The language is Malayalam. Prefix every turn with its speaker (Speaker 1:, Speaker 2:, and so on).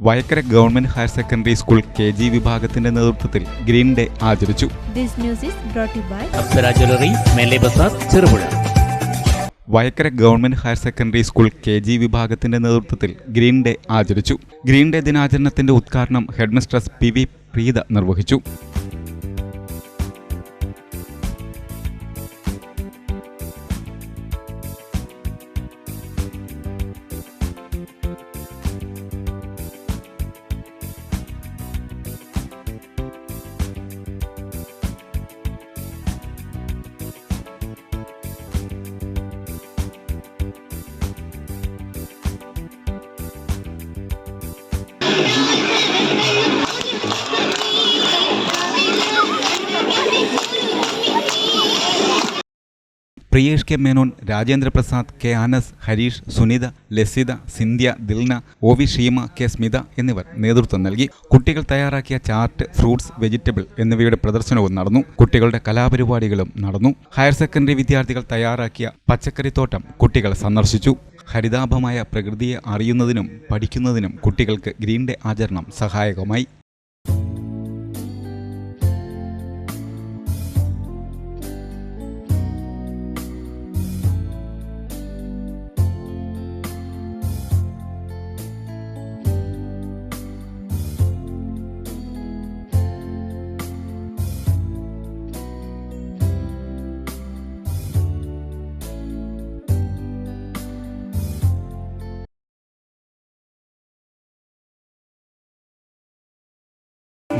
Speaker 1: Vayakkara government higher secondary school K G വിഭാഗത്തിന്റെ നേതൃത്വത്തിൽ ഗ്രീൻ ഡേ ആചരിച്ചു.
Speaker 2: This news is brought to you by
Speaker 3: Apsara jewellery Mele Bazar Cherupuzha.
Speaker 1: Vayakkara government higher secondary school K G വിഭാഗത്തിന്റെ നേതൃത്വത്തിൽ ഗ്രീൻ ഡേ ആചരിച്ചു. ഗ്രീൻ ഡേ ദിനാചരണത്തിന്റെ ഉദ്ഘാടനം ഹെഡ്മിസ്ട്രസ് പി വി പ്രീത നിർവഹിച്ചു. Priyesh K Menon Rajendraprasad K Anas Harish Sunitha Lasitha Sindhya Dilna O V Sheema K Smitha എന്നിവർ നേതൃത്വം നൽകി. കുട്ടികൾ തയ്യാറാക്കിയ ചാർട്ട് ഫ്രൂട്ട്സ് വെജിറ്റബിൾ എന്നിവയുടെ പ്രദർശനവും നടന്നു. കുട്ടികളുടെ കലാപരിപാടികളും നടന്നു. ഹയർ സെക്കൻഡറി വിദ്യാർത്ഥികൾ തയ്യാറാക്കിയ പച്ചക്കറിത്തോട്ടം കുട്ടികൾ സന്ദർശിച്ചു. ഹരിതാഭമായ പ്രകൃതിയെ അറിയുന്നതിനും പഠിക്കുന്നതിനും കുട്ടികൾക്ക് ഗ്രീൻ ഡേ ആചരണം സഹായകമായി.